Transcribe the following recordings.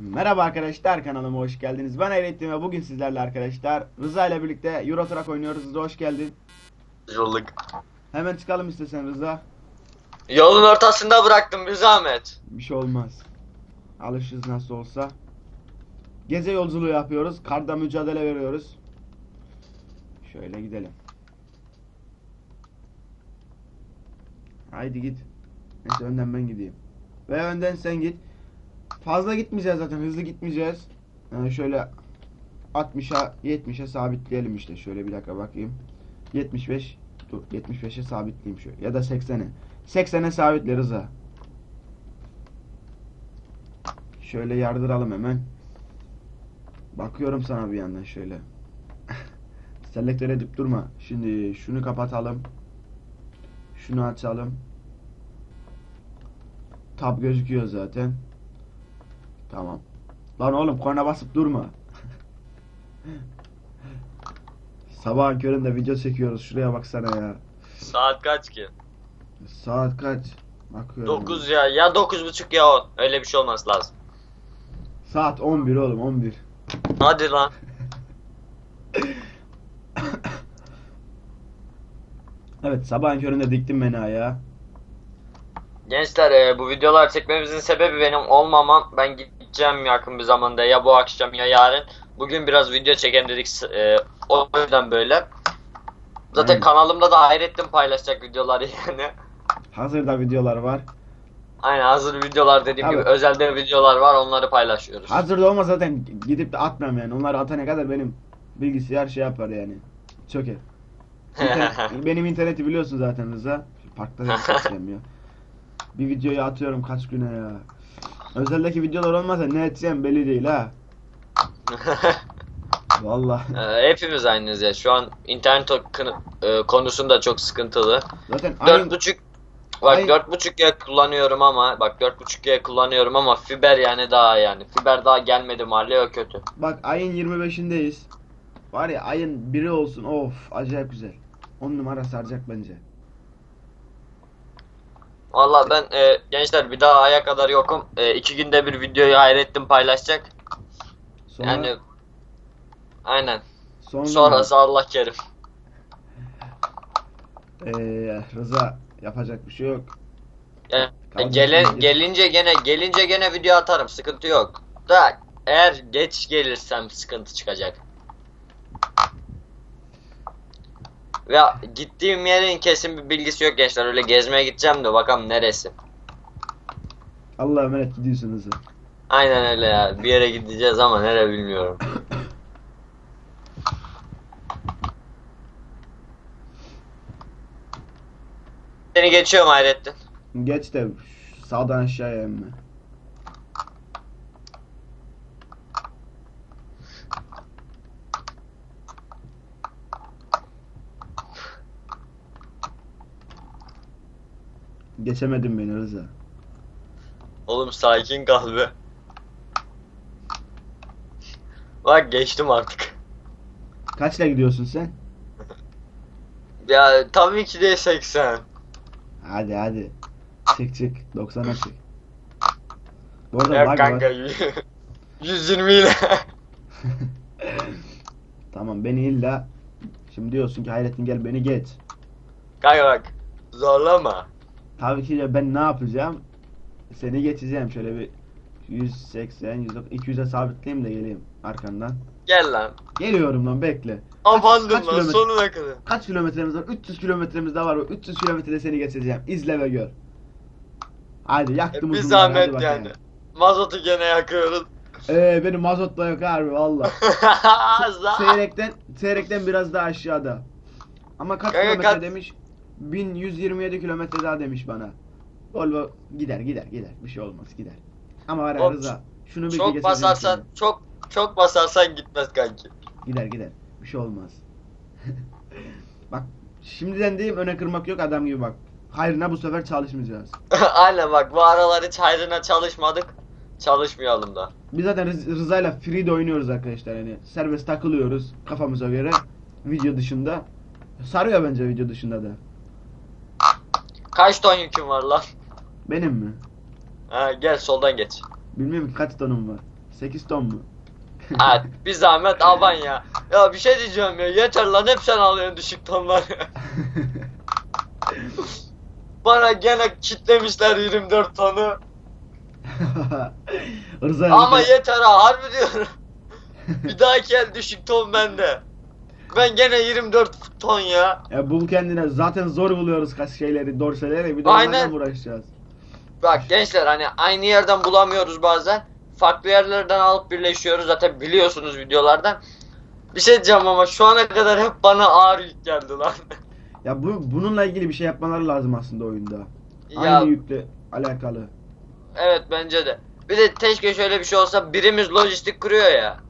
Merhaba arkadaşlar kanalıma hoş geldiniz. Ben Hayrettin ve bugün sizlerle arkadaşlar Rıza ile birlikte Euro Truck oynuyoruz. Rıza hoş geldin. Yolluk. Hemen çıkalım istesen Rıza. Yolun ortasında bıraktım bir zahmet. Bir şey olmaz. Alışırız nasıl olsa. Gece yolculuğu yapıyoruz. Karda mücadele veriyoruz. Şöyle gidelim. Haydi git. Neyse önden ben gideyim. Ve önden sen git. Fazla gitmeyeceğiz zaten. Hızlı gitmeyeceğiz. Yani şöyle 60'a 70'e sabitleyelim işte. Şöyle bir dakika bakayım. 75 dur 75'e sabitleyeyim şöyle. Ya da 80'e. 80'e sabitle Rıza. Şöyle yardıralım hemen. Bakıyorum sana bir yandan şöyle. Selektör edip durma. Şimdi şunu kapatalım. Şunu açalım. Tab gözüküyor zaten. Tamam. Lan oğlum korna basıp durma. Sabahın köründe video çekiyoruz. Şuraya baksana ya. Saat kaç ki? Saat kaç? Bakıyorum. 9 ya. Ya 9.30 ya 10. Öyle bir şey olması lazım. Saat 11 oğlum 11. Hadi lan. Evet sabahın köründe diktim beni ayağa. Gençler e, bu videolar çekmemizin sebebi benim olmamam. Ben gideceğim yakın bir zamanda ya bu akşam ya yarın. Bugün biraz video çekelim dedik. E, o yüzden böyle. Zaten Aynen. kanalımda da Hayrettin paylaşacak videoları yani. Hazırda videolar var. Aynen hazır videolar dediğim Tabii. gibi özelde videolar var onları paylaşıyoruz. Hazırda olmasa zaten gidip de atmam yani. Onları atana kadar benim bilgisayar şey yapar yani. Çöker. İnternet- benim interneti biliyorsun zaten Rıza. Parkta da ya. Bir videoyu atıyorum kaç güne ya. Özeldeki videolar olmasa ne edeceğim belli değil ha. Vallahi. Ee, hepimiz aynıyız ya. Şu an internet e, konusunda çok sıkıntılı. Zaten Dört buçuk Bak dört buçuk G kullanıyorum ama bak dört buçuk G kullanıyorum ama fiber yani daha yani. Fiber daha gelmedi mahalleye o kötü. bak ayın 25'indeyiz. Var ya ayın biri olsun of acayip güzel. 10 numara saracak bence. Valla ben e, gençler bir daha aya kadar yokum. E, iki günde bir videoyu Hayrettin paylaşacak. Sonra, Yani aynen. sonra, Sonrası Allah kerim. Eee, Rıza yapacak bir şey yok. Yani, Kardeşim, gelen, git. gelince gene gelince gene video atarım. Sıkıntı yok. Da eğer geç gelirsem sıkıntı çıkacak. Ve gittiğim yerin kesin bir bilgisi yok gençler. Öyle gezmeye gideceğim de bakalım neresi. Allah'a emanet gidiyorsun Rıza. Aynen öyle ya. Bir yere gideceğiz ama nere bilmiyorum. Seni geçiyorum Hayrettin. Geç de sağdan aşağıya emme. Geçemedin beni Rıza. Oğlum sakin kal be. Bak geçtim artık. Kaçla gidiyorsun sen? Ya tabii ki de 80. Hadi hadi. Çık çık. 90'a çık. Bu arada Ya lag kanka var. 120 ile. Tamam beni illa Şimdi diyorsun ki Hayrettin gel beni geç. kanka bak zorlama. Tabii ki de ben ne yapacağım? Seni geçeceğim şöyle bir 180, 100, 200'e sabitleyeyim de geleyim arkandan. Gel lan. Geliyorum lan bekle. Abandın lan kilometre- sonuna kadar. Kaç kilometremiz var? 300 kilometremiz daha var. 300 kilometrede seni geçeceğim. İzle ve gör. Hadi yaktım E, bir zahmet bakayım. yani. Mazotu gene yakıyoruz. Ee, benim mazotla yok harbi valla. Seyrekten, Seyrekten biraz daha aşağıda. Ama kaç Kanka kilometre kaç- demiş? 1127 kilometre daha demiş bana. Volvo gider gider gider. Bir şey olmaz gider. Ama var ya Oğlum, Rıza. Şunu bir çok basarsan seni. çok çok basarsan gitmez kanki. Gider gider. Bir şey olmaz. bak şimdiden diyeyim öne kırmak yok adam gibi bak. Hayrına bu sefer çalışmayacağız. Aynen bak bu aralar hiç hayrına çalışmadık. Çalışmayalım da. Biz zaten Rız- Rıza'yla free de oynuyoruz arkadaşlar yani. Serbest takılıyoruz kafamıza göre. Video dışında. Sarıyor bence video dışında da. Kaç ton yükün var lan? Benim mi? Ha, gel soldan geç. Bilmiyorum ki kaç tonum var. 8 ton mu? Evet bir zahmet aban ya. Ya bir şey diyeceğim ya yeter lan hep sen alıyorsun düşük tonları. Bana gene kitlemişler 24 tonu. Rıza Ama yeter ha harbi diyorum. Bir dahaki el düşük ton bende. Ben gene 24 ton ya. Ya bul kendine zaten zor buluyoruz kaç şeyleri, dorseleri bir de Aynen. onlarla uğraşacağız? Bak gençler hani aynı yerden bulamıyoruz bazen. Farklı yerlerden alıp birleşiyoruz zaten biliyorsunuz videolardan. Bir şey diyeceğim ama şu ana kadar hep bana ağır yük geldi lan. Ya bu bununla ilgili bir şey yapmaları lazım aslında oyunda. ya Aynı yükle alakalı. evet bence de. Bir de keşke şöyle bir şey olsa birimiz lojistik kuruyor ya.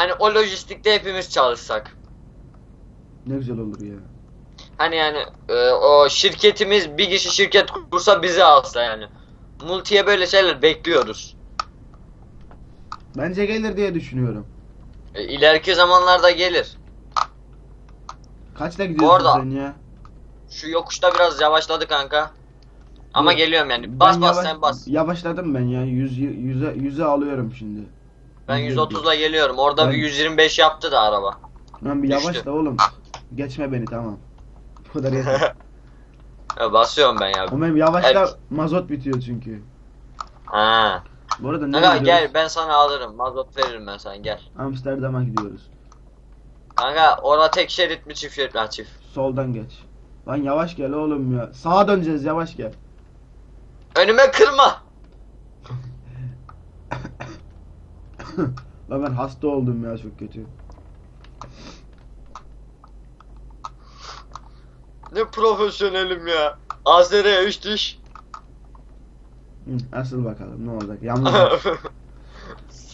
Hani o lojistikte hepimiz çalışsak. Ne güzel olur ya. Hani yani e, o şirketimiz bir kişi şirket kursa bizi alsa yani. Multiye böyle şeyler bekliyoruz. Bence gelir diye düşünüyorum. E, ileriki zamanlarda gelir. Kaçta gidiyorsun arada- sen ya? Şu yokuşta biraz yavaşladı kanka. Ama Yok, geliyorum yani. Bas Ben bas yavaş- sen bas. Yavaşladım ben ya. 100 100'e 100'e alıyorum şimdi. Ben Yüz 130'la geliyorum. Orada Ben- bir 125 yaptı da araba. Lan bir Düştü. yavaş da oğlum. Geçme beni tamam. Bu kadar yeter. Ya basıyorum ben ya. Oğlum yavaşla Evet. mazot bitiyor çünkü. Ha. Bu arada ne Kanka gidiyoruz? gel ben sana alırım. Mazot veririm ben sana gel. Amsterdam'a gidiyoruz. Kanka orada tek şerit mi çift şerit mi? Ha, çift. Soldan geç. Lan yavaş gel oğlum ya. Sağa döneceğiz yavaş gel. Önüme kırma. Lan ben hasta oldum ya çok kötü. Ne profesyonelim ya. Azer'e 3 diş. Hı, asıl bakalım ne olacak. Yalnız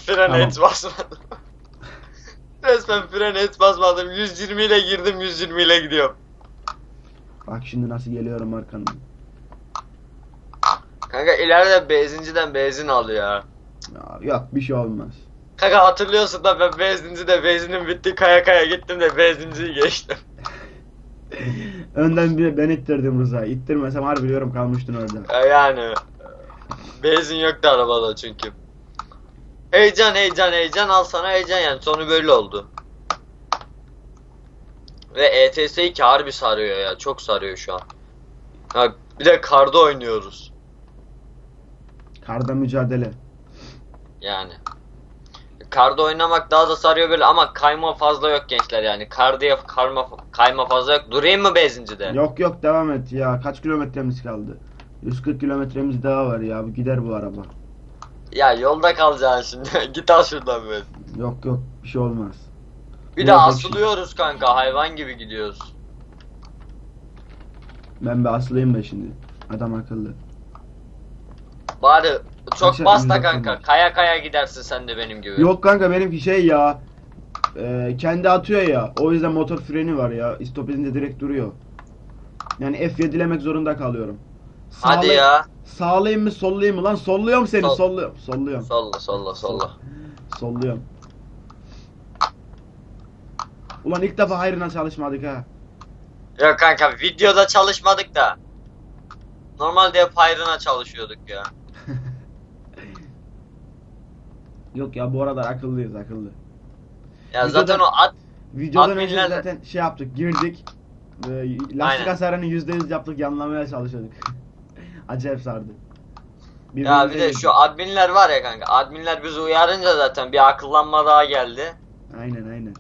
Fren Tamam. et basmadım. Resmen fren et basmadım. 120 ile girdim 120 ile gidiyorum. bak şimdi nasıl geliyorum arkandan. Kanka ileride benzinciden benzin alıyor ya. Ya, yok bir şey olmaz. Kanka hatırlıyorsun da ben benzinci de benzinin bitti kaya kaya gittim de benzinciyi geçtim. Önden bir ben ittirdim Rıza. İttirmesem harbi biliyorum kalmıştın orada. Ya Yani benzin yoktu arabada çünkü. Heyecan heyecan heyecan al sana heyecan yani sonu böyle oldu. Ve E ETS 2 harbi sarıyor ya çok sarıyor şu an. Ya bir de karda oynuyoruz Karda mücadele. yani. Karda oynamak daha da sarıyor böyle ama kayma fazla yok gençler yani. Kardiye karma kayma fazla yok. Durayım mı benzincide? Yok yok devam et ya. Kaç kilometremiz kaldı? 140 kilometremiz daha var ya. Bu gider bu araba. Ya yolda kalacaksın şimdi. Git al şuradan ben. Yok yok bir şey olmaz. Bir de asılıyoruz kanka hayvan gibi gidiyoruz. Ben bir asılayım da şimdi. Adam akıllı. Bari çok Kaça- bas da 190 kanka. Kaya kaya gidersin sen de benim gibi. Yok kanka benimki şey ya. e, kendi atıyor ya. O yüzden motor freni var ya. Stop edince direkt duruyor. Yani F7'lemek zorunda kalıyorum. Hadi Sağlay- ya. Sağlayayım mı sollayayım mı lan? Solluyorum seni Sol. solluyorum. Solluyorum. Solla solla solla. Solluyorum. Ulan ilk defa hayrına çalışmadık ha. Yok kanka videoda çalışmadık da. Normalde hep hayrına çalışıyorduk ya. Yok ya bu aralar akıllıyız akıllı. Ya Videoda- zaten o at Videodan önce zaten şey yaptık girdik. Ee, lastik Aynen. hasarını %100 yaptık yanlamaya çalışıyorduk. Acayip sardı. ya bir de girdik. şu adminler var ya kanka. Adminler bizi uyarınca zaten bir akıllanma daha geldi. Aynen aynen.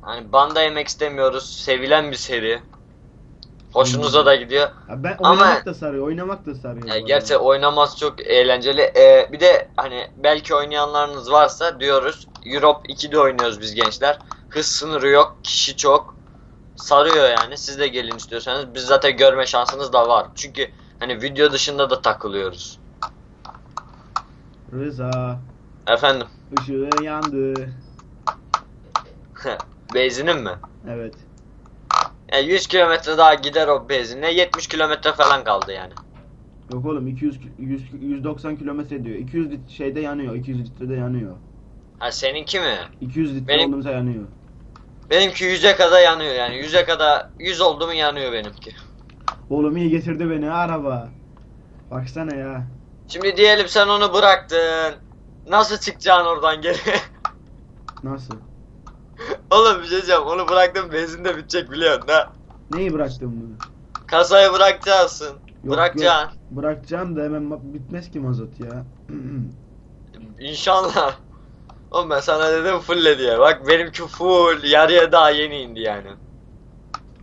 Hani banda yemek istemiyoruz. Sevilen bir seri. Hoşunuza da gidiyor. Ya ben Ama- oynamak da sarıyor, oynamak da sarıyor. Ya bu gerçi arada. oynaması çok eğlenceli. Ee, bir de hani belki oynayanlarınız varsa diyoruz. Europe 2'de oynuyoruz biz gençler. Hız sınırı yok, kişi çok. Sarıyor yani. Siz de gelin istiyorsanız. Biz zaten görme şansınız da var. Çünkü hani video dışında da takılıyoruz. Rıza, Efendim, ışığı yandı. benzinin mi? Evet. Yani 100 kilometre daha gider o benzinle. 70 kilometre falan kaldı yani. Yok oğlum 200 ki- 100, 190 kilometre diyor. 200 lit şeyde yanıyor, 200 litrede yanıyor. Ha seninki mi? 200 litre Benim- olduğumuzda yanıyor. Benimki 100'e kadar yanıyor yani. 100'e kadar 100 oldu mu yanıyor benimki. Oğlum iyi getirdi beni araba. Baksana ya. Şimdi diyelim sen onu bıraktın. Nasıl çıkacaksın oradan geri? Nasıl? Oğlum bir şey diyeceğim. Onu bıraktım benzin de bitecek biliyorsun ha. Neyi bıraktım bunu? Kasayı bırakacaksın. Yok, Bırakacaksın. yok. Bırakacağım da hemen ma- bitmez ki mazot ya. İnşallah. Oğlum ben sana dedim fulle diye. Bak benimki full. Yarıya daha yeni indi yani.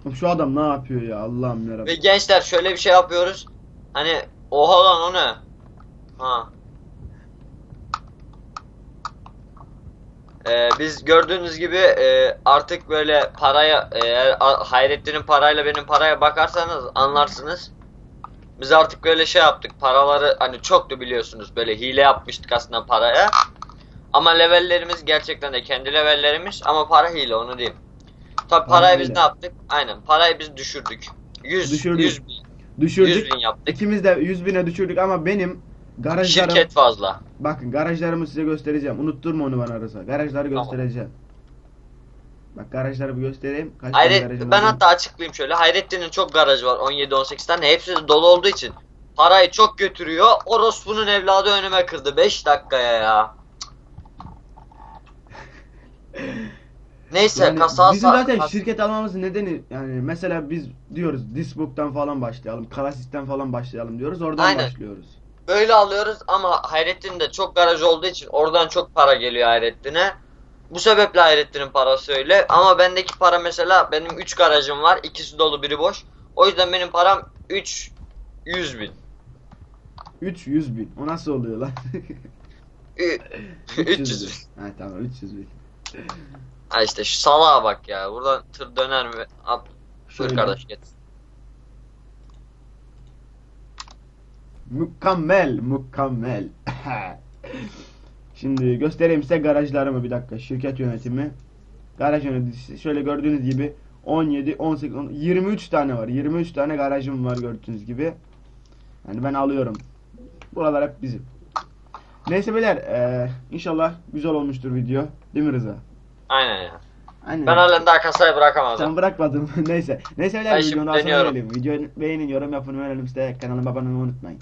Oğlum Şu adam ne yapıyor ya Allah'ım Ve yarabbim. gençler şöyle bir şey yapıyoruz. Hani oha lan o ne? Ha. Ee, biz gördüğünüz gibi e, artık böyle paraya eğer Hayrettin'in parayla benim paraya bakarsanız anlarsınız. Biz artık böyle şey yaptık. Paraları hani çoktu biliyorsunuz. Böyle hile yapmıştık aslında paraya. Ama levellerimiz gerçekten de kendi levellerimiz ama para hile onu diyeyim. Tabi Para parayı biz ne yaptık? Aynen parayı biz düşürdük. 100 Düşürdük. 100 bin, 100 Düşürdük. bin yaptık. İkimiz de 100 bine düşürdük ama benim garajlarım... Şirket fazla. Bakın garajlarımı size göstereceğim. Unutturma onu bana arasa. Garajları Tamam. göstereceğim. Bak garajları bir göstereyim. Kaç tane Hayret garajım ben var? hatta açıklayayım şöyle. Hayrettin'in çok garajı var 17-18 tane. Hepsi de dolu olduğu için parayı çok götürüyor. Orospu'nun evladı önüme kırdı 5 dakikaya ya. Neyse Yani kasa bizim zaten kas- şirket almamızın nedeni yani mesela biz diyoruz Disbook'tan falan başlayalım, Klasis'ten falan başlayalım diyoruz. Oradan Aynen. başlıyoruz. Böyle alıyoruz ama Hayrettin de çok garaj olduğu için oradan çok para geliyor Hayrettin'e. Bu sebeple Hayrettin'in parası öyle. Ama bendeki para mesela benim 3 garajım var. ikisi dolu biri boş. O yüzden benim param 3 100 bin. 300 bin. O nasıl oluyor lan? Ü- 300 bin. Ha tamam 300 bin. Ha işte şu salağa bak ya. Buradan tır döner mi? Dur Şöyle. kardeş git. Mükemmel, mükemmel. Şimdi göstereyim size garajlarımı bir dakika. Şirket yönetimi. Garaj yöneticisi. Şöyle gördüğünüz gibi 17, 18, 10, 23 tane var. 23 tane garajım var gördüğünüz gibi. Yani ben alıyorum. Buralar hep bizim. Neyse beyler, eee, inşallah güzel olmuştur video. Değil mi Rıza? Aynen ya. Aynen. Ben halen daha kasayı bırakamadım. Sen bırakmadım. Neyse. Neyse beyler videonun dönüyorum. gelelim. Videoyu beğenin, yorum yapın, önerim size. Kanalıma abone olmayı unutmayın.